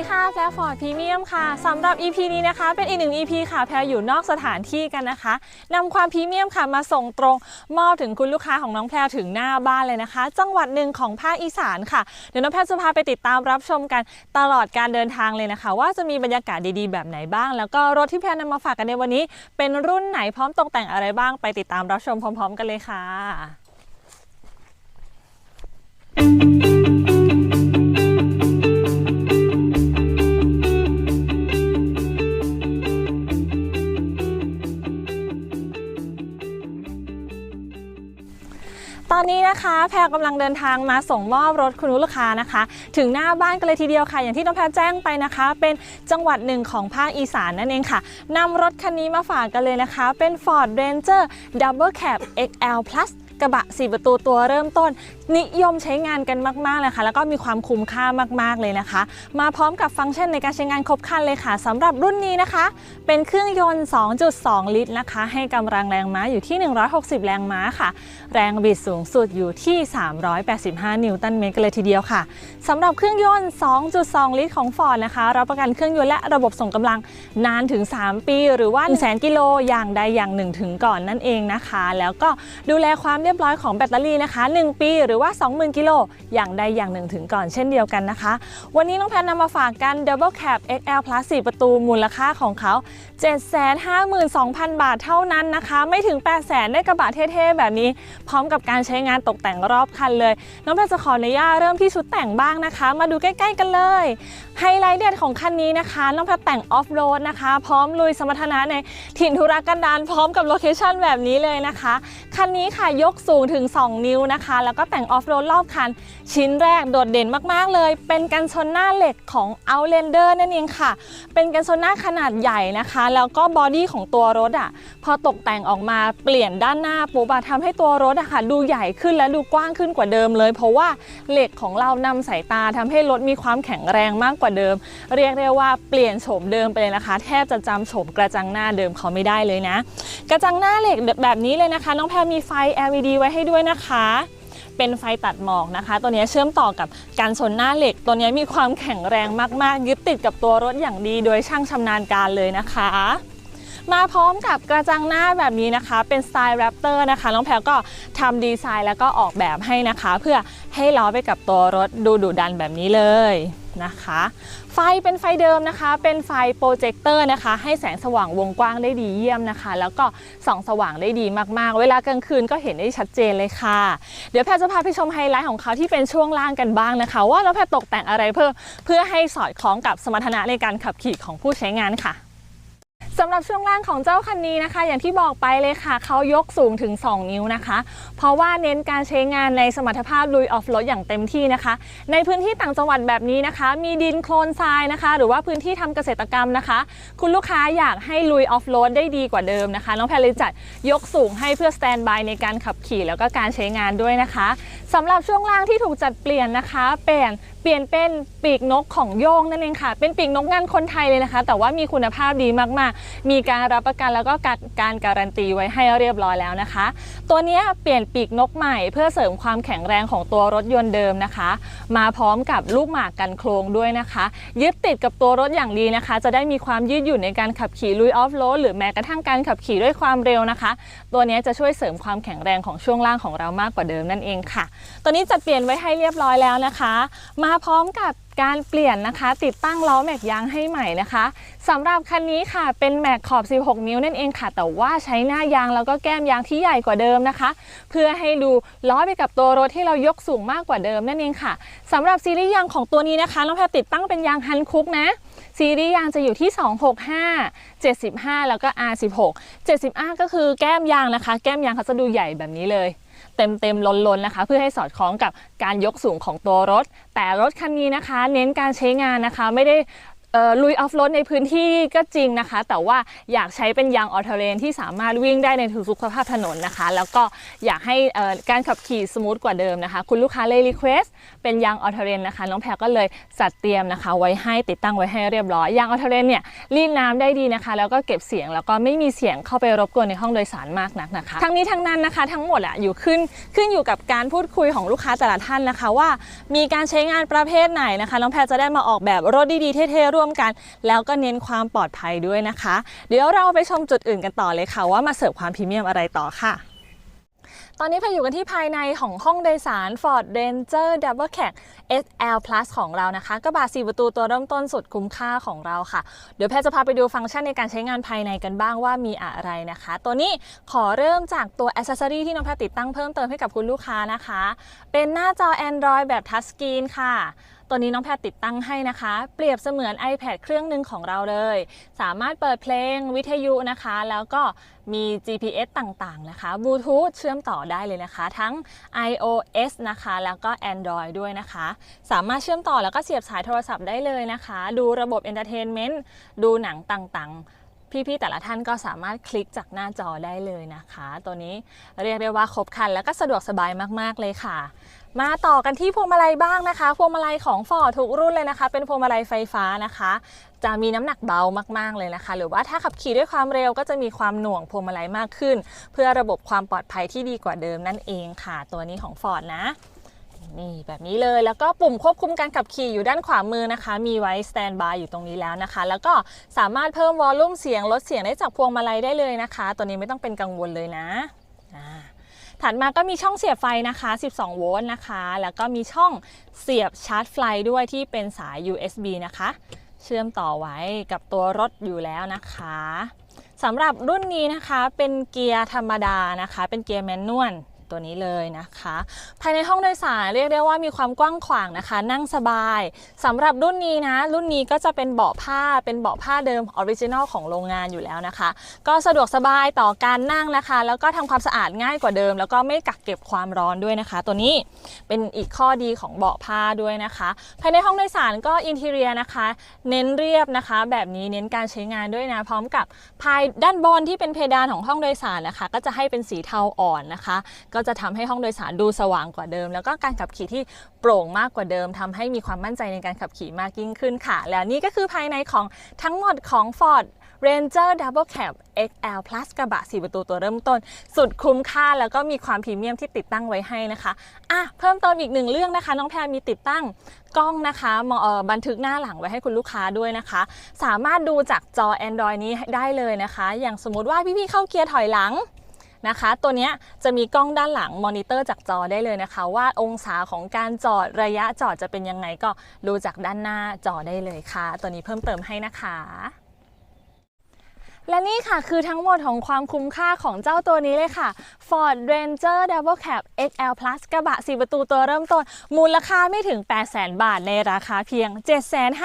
สวัสดีค่ะแพรฟอร์ดพรีเมียมค่ะสำหรับ EP นี้นะคะ เป็นอีกหนึ่ง EP ค่ะ แพรอยู่นอกสถานที่กันนะคะนำความพรีเมียมค่ะมาส่งตรงมอบถึงคุณลูกค้าของน้องแพรถึงหน้าบ้านเลยนะคะ จังหวัดหนึ่งของภาคอีสานค่ะเดี๋ยวน้องแพรจะพาไปติดตามรับชมกันตลอดการเดินทางเลยนะคะ ว่าจะมีบรรยากาศดีๆแบบไหนบ้าง แล้วก็รถที่แพรนำมาฝากกันในวันนี้ เป็นรุ่นไหนพร้อมตกแต่งอะไรบ้าง ไปติดตามรับชมพร้อม ๆ กันเลยค่ะ ตอนนี้นะคะ แพรกำลังเดินทางมาส่งมอบรถคุณลูกค้านะคะ ถึงหน้าบ้านกันเลยทีเดียวค่ะ อย่างที่น้องแพรแจ้งไปนะคะ เป็นจังหวัดหนึ่งของภาคอีสานนั่นเองค่ะนำรถคันนี้มาฝากกันเลยนะคะ เป็น Ford Ranger Double Cab XL Plus กระบะ 4 ประตูตัวเริ่มต้น นิยมใช้งานกันมากๆเลยค่ะ แล้วก็มีความคุ้มค่ามากๆเลยนะคะ มาพร้อมกับฟังก์ชันในการใช้งานครบครันเลยค่ะสำหรับรุ่นนี้นะคะ เป็นเครื่องยนต์ 2.2 ลิตรนะคะ ให้กำลังแรงม้าอยู่ที่ 160 แรงม้าค่ะ แรงบิดสูงสุดอยู่ที่ 385 นิวตันเมตรกันเลยทีเดียวค่ะสำหรับเครื่องยนต์ 2.2 ลิตรของ Ford นะคะรับประกันเครื่องยนต์และระบบส่งกำลังนานถึง 3 ปี หรือว่า100,000กิโลอย่างใดอย่างหนึ่งถึงก่อนนั่นเองนะคะ แล้วก็ดูแลความเรียียบร้อยของแบตเตอรี่นะคะ 1 ปีหรือว่า 20,000 กิโลอย่างใดอย่างหนึ่งถึงก่อนเช่นเดียวกันนะคะ วันนี้น้องแพนนำมาฝากกัน Double Cab XL Plus 4 ประตูมูลค่าของเขา 752,000 บาทเท่านั้นนะคะ ไม่ถึง 800,000 ได้กระบะเท่ๆ แบบนี้ พร้อมกับการใช้งานตกแต่งรอบคันเลย น้องแพนจะขออนุญาตเริ่มที่ชุดแต่งบ้างนะคะ มาดูใกล้ ๆ กันเลยไฮไลท์เด็ดของคันนี้นะคะน้องแพนแต่งออฟโรดนะคะ พร้อมลุยสมรรถนะในถิ่นธุรกันดารพร้อมกับโลเคชั่นแบบนี้เลยนะคะคันนี้ค่ะยกสูงถึง 2 นิ้วนะคะ แล้วก็แต่งออฟโรดรอบคัน ชิ้นแรกโดดเด่นมากๆเลย เป็นกันชนหน้าเหล็กของ Outlander นั่นเองค่ะ เป็นกันชนหน้าขนาดใหญ่นะคะ แล้วก็บอดี้ของตัวรถอะพอตกแต่งออกมาเปลี่ยนด้านหน้าปุ๊บอะทำให้ตัวรถอะค่ะ ดูใหญ่ขึ้นและดูกว้างขึ้นกว่าเดิมเลย เพราะว่าเหล็กของเรานำสายตาทำให้รถมีความแข็งแรงมากกว่าเดิม เรียกได้ว่าเปลี่ยนโฉมเดิมไปเลยนะคะ แทบจะจำโฉมกระจังหน้าเดิมเขาไม่ได้เลยนะ กระจังหน้าเหล็กแบบนี้เลยนะคะ น้องแพรมีไฟ LED ไว้ให้ด้วยนะคะ เป็นไฟตัดหมอกนะคะ ตัวนี้เชื่อมต่อกับการชนหน้าเหล็ก ตัวนี้มีความแข็งแรงมากๆ ยึดติดกับตัวรถอย่างดี โดยช่างชำนาญการเลยนะคะ มาพร้อมกับกระจังหน้าแบบนี้นะคะ เป็นสไตล์แรปเตอร์นะคะน้องแพรก็ทำดีไซน์แล้วก็ออกแบบให้นะคะ เพื่อให้ล้อไปกับตัวรถดูดุดันแบบนี้เลยนะคะ ไฟเป็นไฟเดิมนะคะ เป็นไฟโปรเจคเตอร์นะคะ ให้แสงสว่างวงกว้างได้ดีเยี่ยมนะคะ แล้วก็ส่องสว่างได้ดีมากๆ เวลากลางคืนก็เห็นได้ชัดเจนเลยค่ะ เดี๋ยวแพรจะพาไปชมไฮไลท์ของเขาที่เป็นช่วงล่างกันบ้างนะคะ ว่าแล้วแพรตกแต่งอะไรเพื่อเพื่อให้สอดคล้องกับสมรรถนะในการขับขี่ของผู้ใช้งานค่ะ สำหรับช่วงล่างของเจ้าคันนี้นะคะ อย่างที่บอกไปเลยค่ะ เขายกสูงถึง 2 นิ้วนะคะ เพราะว่าเน้นการใช้งานในสมรรถภาพลุยออฟโรดอย่างเต็มที่นะคะ ในพื้นที่ต่างจังหวัดแบบนี้นะคะ มีดินโคลนทรายนะคะ หรือว่าพื้นที่ทำเกษตรกรรมนะคะ คุณลูกค้าอยากให้ลุยออฟโรดได้ดีกว่าเดิมนะคะ น้องแพรเลยจัดยกสูงให้เพื่อสแตนบายในการขับขี่แล้วก็การใช้งานด้วยนะคะสำหรับช่วงล่างที่ถูกจัดเปลี่ยนนะคะ เปลี่ยนเปลี่ยนเป็นปีกนกของโยงนั่นเองค่ะ เป็นปีกนกงานคนไทยเลยนะคะ แต่ว่ามีคุณภาพดีมากๆ มีการรับประกันแล้วก็การการการันตีไว้ให้เรียบร้อยแล้วนะคะ ตัวนี้เปลี่ยนปีกนกใหม่เพื่อเสริมความแข็งแรงของตัวรถยนต์เดิมนะคะ มาพร้อมกับลูกหมากกันโครงด้วยนะคะ ยึดติดกับตัวรถอย่างดีนะคะ จะได้มีความยืดหยุ่นในการขับขี่ลุยออฟโรดหรือแม้กระทั่งการขับขี่ด้วยความเร็วนะคะ ตัวนี้จะช่วยเสริมความแข็งแรงของช่วงล่างของเรามากกว่าเดิมนั่นเองค่ะ ตัวนี้จัดเปลี่ยนไว้ให้เรียบร้อยแล้วนะคะ มามาพร้อมกับการเปลี่ยนนะคะ ติดตั้งล้อแม็กยางให้ใหม่นะคะสำหรับคันนี้ค่ะเป็นแม็กขอบ 16 นิ้วนั่นเองค่ะ แต่ว่าใช้หน้ายางแล้วก็แก้มยางที่ใหญ่กว่าเดิมนะคะ เพื่อให้ดูล้อไปกับตัวรถที่เรายกสูงมากกว่าเดิมนั่นเองค่ะสำหรับซีรีส์ยางของตัวนี้นะคะน้องแพรติดตั้งเป็นยางฮันคุกนะซีรีส์ยางจะอยู่ที่ 265 75 แล้วก็ R16 75 ก็คือแก้มยางนะคะ แก้มยางเขาจะดูใหญ่แบบนี้เลย เต็มๆล้นๆนะคะ เพื่อให้สอดคล้องกับการยกสูงของตัวรถ แต่รถคันนี้นะคะ เน้นการใช้งานนะคะ ไม่ได้ ลุยออฟโรดในพื้นที่ก็จริงนะคะ แต่ว่าอยากใช้เป็นยางออเทเรนที่สามารถวิ่งได้ในทุกสภาพถนนนะคะ แล้วก็อยากให้การขับขี่สมูทกว่าเดิมนะคะ คุณลูกค้าเลยรีเควสเป็นยางออเทเรนนะคะ น้องแพรก็เลยจัดเตรียมนะคะ ไว้ให้ติดตั้งไว้ให้เรียบร้อยยางออเทเรนเนี่ยรีดน้ำได้ดีนะคะ แล้วก็เก็บเสียงแล้วก็ไม่มีเสียงเข้าไปรบกวนในห้องโดยสารมากนักนะคะ ทั้งนี้ทั้งนั้นนะคะทั้งหมดอะอยู่ขึ้นขึ้นอยู่กับการพูดคุยของลูกค้าแต่ละท่านนะคะ ว่ามีการใช้งานประเภทไหนนะคะ น้องแพรจะได้มาออกแบบรถดีๆเท่ๆร่วมกัน แล้วก็เน้นความปลอดภัยด้วยนะคะ เดี๋ยวเราไปชมจุดอื่นกันต่อเลยค่ะ ว่ามาเสิร์ฟความพรีเมียมอะไรต่อค่ะ ตอนนี้พาอยู่กันที่ภายในของห้องโดยสาร Ford Ranger Double Cab SL Plus ของเรานะคะกระบะ4ประตูตัวเริ่มต้นสุดคุ้มค่าของเราค่ะ เดี๋ยวแพรจะพาไปดูฟังก์ชันในการใช้งานภายในกันบ้างว่ามีอะไรนะคะ ตัวนี้ขอเริ่มจากตัวอ c e s s o r y ที่น้องแพรติดตั้งเพิ่มเติมให้กับคุณลูกค้านะคะ เป็นหน้าจอ Android แบบ Touch Screen ค่ะตัวนี้น้องแพรติดตั้งให้นะคะ เปรียบเสมือน iPad เครื่องหนึ่งของเราเลย สามารถเปิดเพลงวิทยุนะคะ แล้วก็ มี GPS ต่างๆ นะคะบลูทูธเชื่อมต่อได้เลยนะคะ ทั้ง iOS นะคะ แล้วก็ Android ด้วยนะคะ สามารถเชื่อมต่อแล้วก็เสียบสายโทรศัพท์ได้เลยนะคะ ดูระบบ Entertainment ดูหนังต่างๆพี่ๆแต่ละท่านก็สามารถคลิกจากหน้าจอได้เลยนะคะ ตัวนี้เรียกได้ว่าครบครันแล้วก็สะดวกสบายมากๆเลยค่ะ มาต่อกันที่พวงมาลัยบ้างนะคะ พวงมาลัยของฟอร์ดทุกรุ่นเลยนะคะ เป็นพวงมาลัยไฟฟ้านะคะ จะมีน้ำหนักเบามากๆเลยนะคะ หรือว่าถ้าขับขี่ด้วยความเร็วก็จะมีความหน่วงพวงมาลัยมากขึ้น เพื่อระบบความปลอดภัยที่ดีกว่าเดิมนั่นเองค่ะ ตัวนี้ของฟอร์ดนะนี่แบบนี้เลยแล้วก็ปุ่มควบคุมการขับขี่อยู่ด้านขวามือนะคะ มีไว้สแตนบายอยู่ตรงนี้แล้วนะคะ แล้วก็สามารถเพิ่มวอลลุ่มเสียงลดเสียงได้จากพวงมาลัยได้เลยนะคะ ตัวนี้ไม่ต้องเป็นกังวลเลยนะอ่า ถัดมาก็มีช่องเสียบไฟนะคะ 12 โวลต์นะคะ แล้วก็มีช่องเสียบชาร์จไฟด้วยที่เป็นสาย USB นะคะ เชื่อมต่อไว้กับตัวรถอยู่แล้วนะคะสำหรับรุ่นนี้นะคะเป็นเกียร์ธรรมดานะคะ เป็นเกียร์แมนนวล ตัวนี้เลยนะคะ ภายในห้องโดยสารเรียกได้ว่ามีความกว้างขวางนะคะ นั่งสบายสำหรับรุ่นนี้นะ รุ่นนี้ก็จะเป็นเบาะผ้าเป็นเบาะผ้าเดิมออริจินอลของโรงงานอยู่แล้วนะคะ ก็สะดวกสบายต่อการนั่งนะคะ แล้วก็ทำความสะอาดง่ายกว่าเดิม แล้วก็ไม่กักเก็บความร้อนด้วยนะคะ ตัวนี้เป็นอีกข้อดีของเบาะผ้าด้วยนะคะ ภายในห้องโดยสารก็อินเทเรียนะคะ เน้นเรียบนะคะ แบบนี้เน้นการใช้งานด้วยนะ พร้อมกับภายด้านบนที่เป็นเพดานของห้องโดยสารนะคะ ก็จะให้เป็นสีเทาอ่อนนะคะ ก็จะทำให้ห้องโดยสารดูสว่างกว่าเดิม แล้วก็การขับขี่ที่โปร่งมากกว่าเดิมทำให้มีความมั่นใจในการขับขี่มากยิ่งขึ้นค่ะ แล้วนี่ก็คือภายในของทั้งหมดของ Ford Ranger Double Cab XL Plus กระบะ 4 ประตูตัวเริ่มต้น สุดคุ้มค่าแล้วก็มีความพรีเมียมที่ติดตั้งไว้ให้นะคะอะเพิ่มเติมอีกหนึ่งเรื่องนะคะ น้องแพรมีติดตั้งกล้องนะคะมอบันทึกหน้าหลังไว้ให้คุณลูกค้าด้วยนะคะ สามารถดูจากจอ Android นี้ได้เลยนะคะ อย่างสมมติว่าพี่ๆเข้าเกียร์ถอยหลัง นะคะ ตัวนี้จะมีกล้องด้านหลังมอนิเตอร์จากจอได้เลยนะคะ ว่าองศาของการจอดระยะจอดจะเป็นยังไงก็ดูจากด้านหน้าจอได้เลยค่ะ ตัวนี้เพิ่มเติมให้นะคะ และนี่ค่ะคือทั้งหมดของความคุ้มค่าของเจ้าตัวนี้เลยค่ะ Ford Ranger Double Cab XL Plus กระบะ 4 ประตูตัวเริ่มต้น มูลค่าไม่ถึง 800,000 บาทในราคาเพียง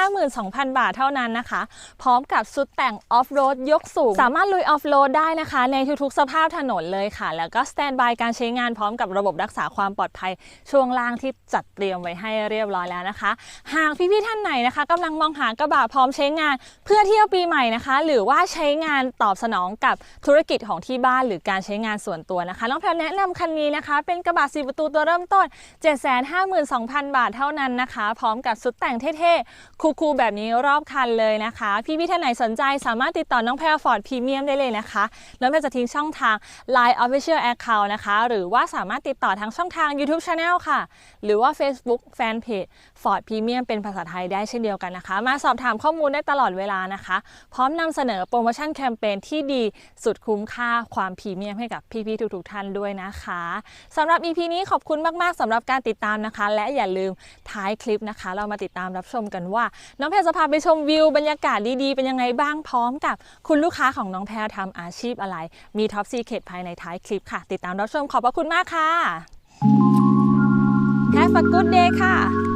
752,000 บาทเท่านั้นนะคะ พร้อมกับชุดแต่งออฟโรดยกสูง สามารถลุยออฟโรดได้นะคะ ในทุกๆ สภาพถนนเลยค่ะ แล้วก็สแตนบายการใช้งานพร้อมกับระบบรักษาความปลอดภัย ช่วงล่างที่จัดเตรียมไว้ให้เรียบร้อยแล้วนะคะ หากพี่ๆท่านไหนนะคะกำลังมองหากระบะพร้อมใช้งาน เพื่อเที่ยวปีใหม่นะคะ หรือว่าใช้งานตอบสนองกับธุรกิจของที่บ้านหรือการใช้งานส่วนตัวนะคะน้องแพรแนะนำคันนี้นะคะ เป็นกระบะสีประตูตัวเริ่มต้น 752,000 บาทเท่านั้นนะคะ พร้อมกับชุดแต่งเท่ๆ คูลๆแบบนี้รอบคันเลยนะคะ พี่ๆท่านไหนสนใจสามารถติดต่อน้องแพรฟอร์ดพรีเมียมได้เลยนะคะน้องแพรจะทิ้งช่องทาง Line Official Account นะคะ หรือว่าสามารถติดต่อทางช่องทาง YouTube Channel ค่ะ หรือว่า Facebook Fanpage Ford Premium เป็นภาษาไทยได้เช่นเดียวกันนะคะ มาสอบถามข้อมูลได้ตลอดเวลานะคะ พร้อมนำเสนอโปรโมชั่นแคมเปญที่ดีสุดคุ้มค่าความพรีเมียมให้กับพี่ๆทุกๆท่านด้วยนะคะสำหรับ EP นี้ขอบคุณมากๆสำหรับการติดตามนะคะ และอย่าลืมท้ายคลิปนะคะ เรามาติดตามรับชมกันว่า น้องแพรจะพาไปชมวิวบรรยากาศดีๆ เป็นยังไงบ้างพร้อมกับคุณลูกค้าของน้องแพรทำอาชีพอะไร มีท็อปซีเคทภายในท้ายคลิปค่ะ ติดตามรับชมขอบพระคุณมากค่ะ Have a good day ค่ะ